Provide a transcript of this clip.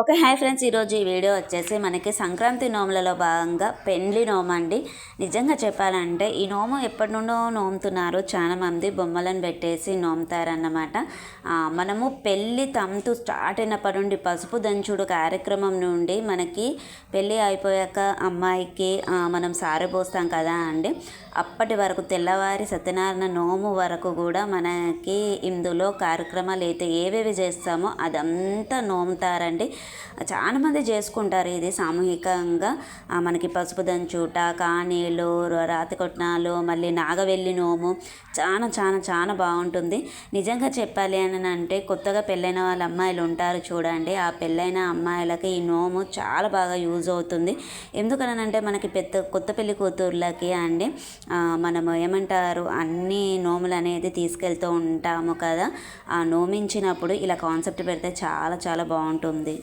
Okay hi friends. ఈరోజు ఈ video వచ్చేసి మనకి సంక్రాంతి నోములలో భాగంగా పెండ్లి నోము అండి. నిజంగా చెప్పాలంటే ఈ నోము ఎప్పటి నుండో నోముతున్నారు. చాలామంది బొమ్మలను పెట్టేసి నోముతారన్నమాట. మనము పెళ్ళి తంతు స్టార్ట్ అయినప్పటి నుండి పసుపు దంచుడు కార్యక్రమం నుండి మనకి పెళ్ళి అయిపోయాక అమ్మాయికి మనం సారె పోస్తాం కదా అండి. అప్పటి వరకు తెల్లవారి సత్యనారాయణ నోము వరకు కూడా మనకి ఇందులో కార్యక్రమాలు అయితే ఏవేవి చేస్తామో అదంతా నోముతారండి. చాలామంది చేసుకుంటారు ఇది సామూహికంగా. మనకి పసుపు దంచుట కానీలు రాతి కొట్నాలు మళ్ళీ నాగవెల్లి నోము. చాలా చాలా చాలా బాగుంటుంది. నిజంగా చెప్పాలి అని అంటే కొత్తగా పెళ్ళైన వాళ్ళ అమ్మాయిలు ఉంటారు చూడండి. ఆ పెళ్ళైన అమ్మాయిలకి ఈ నోము చాలా బాగా యూజ్ అవుతుంది. ఎందుకనంటే మనకి పెద్ద కొత్త పెళ్ళి కూతుర్లకి అండి మనము ఏమంటారు అన్ని నోములు అనేది తీసుకెళ్తూ ఉంటాము కదా. ఆ నోమించినప్పుడు ఇలా కాన్సెప్ట్ పెడితే చాలా చాలా బాగుంటుంది.